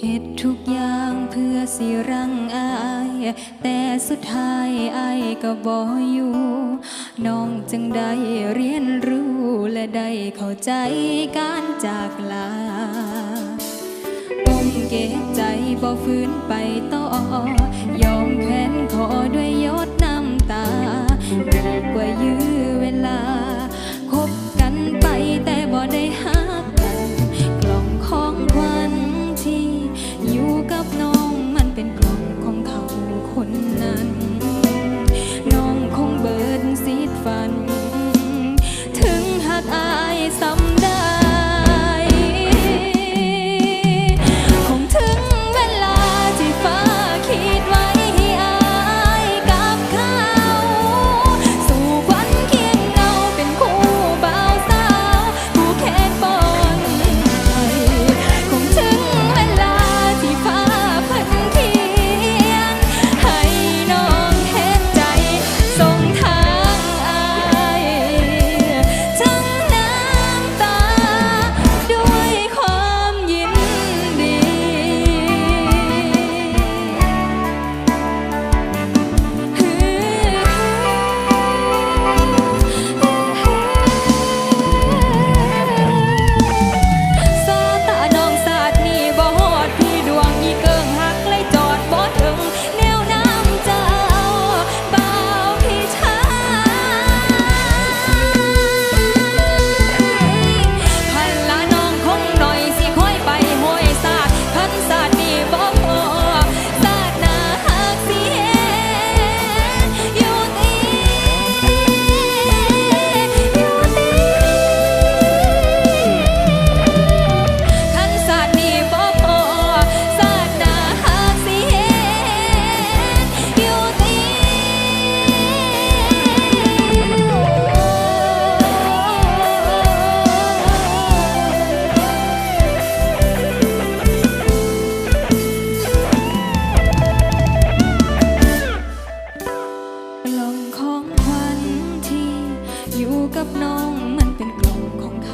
เหตุทุกอย่างเพื่อสิรังอาย แต่สุดท้ายอายก็บออยู่ น้องจึงได้เรียนรู้และได้เข้าใจการจากลาปมเก็บใจบ่ฟื้นไปต่อยอมแค้นขอด้วยยศน้ำตาดีกว่ายื้อเวลา คบกันไปแต่บ่ได้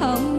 好